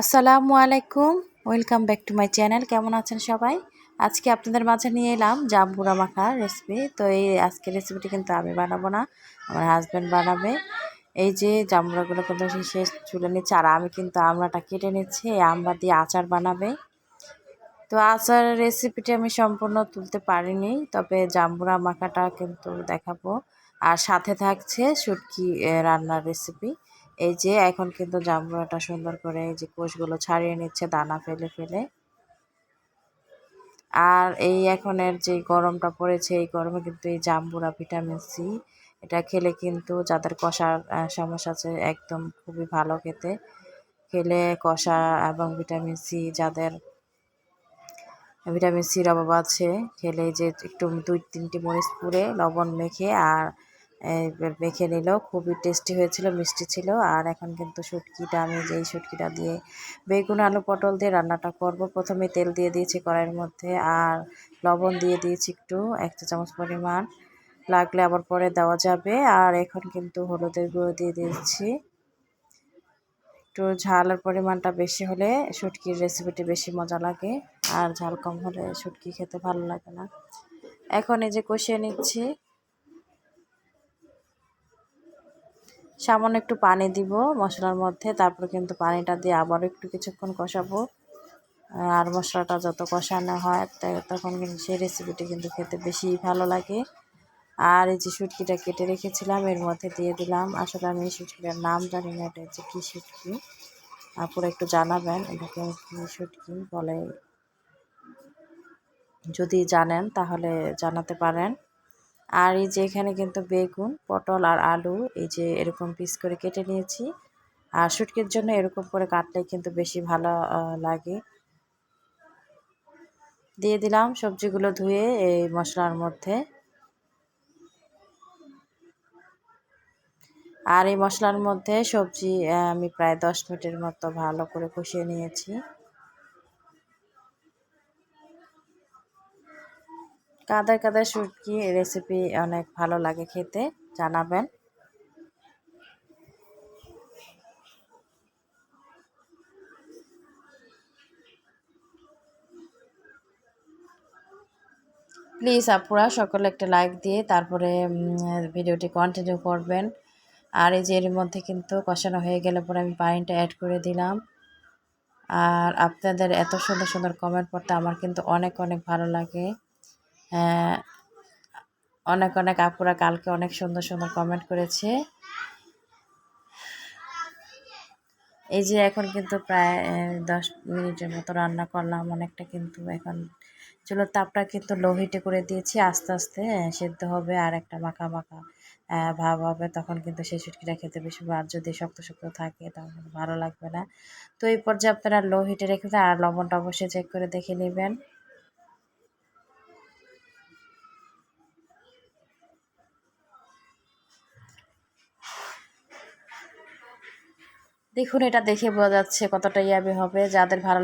আসসালামু আলাইকুম, welcome back to my channel, কেমন আছেন সবাই? আজকে আপনাদের মাঝে নিয়ে এলাম জাম্বুরা মাখার রেসিপি তো এই আজকে রেসিপিটি কিন্তু আমি বানাবো না, আমার হাজব্যান্ড বানাবে। এই যে জাম্বুরাগুলো কিন্তু শেষ চুলে নিচ্ছে, আর আমি কিন্তু আমড়াটা কেটে নিচ্ছি, এই আমড়া দিয়ে আচার বানাবে। তো আচার রেসিপিটি আমি সম্পূর্ণ তুলতে পারিনি, তবে জাম্বুরা মাখাটা কিন্তু দেখাবো। আর সাথে থাকছে শুটকি রান্নার রেসিপি এই যে এখন কিন্তু জাম্বুরাটা সুন্দর করে এই যে কোষগুলো ছাড়িয়ে নিচ্ছে, দানা ফেলে ফেলে। আর এই এখনের যে গরমটা পড়েছে, এই গরমে কিন্তু এই জাম্বুরা ভিটামিন সি, এটা খেলে কিন্তু যাদের কষার সমস্যা আছে, একদম খুবই ভালো খেতে। খেলে কষা এবং ভিটামিন সি যাদের, ভিটামিন সির অভাব আছে, খেলে যে একটু দুই তিনটি মরিচ পুড়ে লবণ মেখে আর মেখে নিলেও খুবই টেস্টি হয়েছিল, মিষ্টি ছিল। আর এখন কিন্তু শুটকিটা, আমি যেই শুটকিটা দিয়ে বেগুন, আলু, পটল দিয়ে রান্নাটা করব, প্রথমে তেল দিয়ে দিয়েছি কড়াইয়ের মধ্যে আর লবণ দিয়ে দিয়েছি একটু, এক চা চামচ পরিমাণ। লাগলে আবার পরে দেওয়া যাবে। আর এখন কিন্তু হলুদের গুঁড়ো দিয়ে দিচ্ছি একটু ঝালের পরিমাণটা বেশি হলে শুটকির রেসিপিটি বেশি মজা লাগে। আর ঝাল কম হলে শুটকি খেতে ভালো লাগে না। এখন এই যে কষিয়ে নিচ্ছি। সামান্য একটু পানি দিব মশলার মধ্যে, তারপর কিন্তু পানিটা দিয়ে আবারও একটু কিছুক্ষণ কষাবো। আর মশলাটা যত কষানো হয় তখন কিন্তু সেই রেসিপিটি কিন্তু খেতে বেশি ভালো লাগে। আর এই যে সুটকিটা কেটে রেখেছিলাম, এর মধ্যে দিয়ে দিলাম। আসলে আমি এই সুটকিটার নাম জানি না, এটা হচ্ছে কী সুটকি আপনারা একটু জানাবেন, এটাকে কী সুটকি বলে। যদি জানেন, তাহলে জানাতে পারেন। আর এই যে এখানে কিন্তু বেগুন, পটল আর আলু, এই যে এরকম পিস করে কেটে নিয়েছি। আর শুটকির জন্য এরকম করে কাটলে কিন্তু বেশি ভালো লাগে। দিয়ে দিলাম সবজিগুলো ধুয়ে এই মশলার মধ্যে। আর এই মশলার মধ্যে সবজি আমি প্রায় দশ মিনিটের মতো ভালো করে কষিয়ে নিয়েছি। কাদার কাদার শুটকি রেসিপি অনেক ভালো লাগে খেতে, জানাবেন। প্লিজ আপুরা, সকলে একটা লাইক দিয়ে তারপরে ভিডিওটি কন্টিনিউ করবেন। আর এই যে এর মধ্যে কিন্তু কষানো হয়ে গেলে পরে আমি পানিটা অ্যাড করে দিলাম। আর আপনাদের এত সুন্দর সুন্দর কমেন্ট পড়তে আমার কিন্তু অনেক অনেক ভালো লাগে। অনেক অনেক আপুরা কালকে অনেক সুন্দর সুন্দর কমেন্ট করেছে। এই যে এখন কিন্তু প্রায় দশ মিনিটের মতো রান্না করলাম, অনেকটা কিন্তু এখন চুলোর তাপটা কিন্তু লো হিটে করে দিয়েছি, আস্তে আস্তে সেদ্ধ হবে আর একটা মাখা মাখা ভাব হবে, তখন কিন্তু সেই সুটকিটা খেতে বেশি আর যদি শক্ত শক্ত থাকে তখন ভালো লাগবে না। তো এই পর্যায়ে আপনারা লো হিটে রেখে আর লবণটা অবশ্যই চেক করে দেখে নেবেন। দেখুন এটা দেখে বোঝা যাচ্ছে কতটা ইয়াবি হবে যাদের ভালো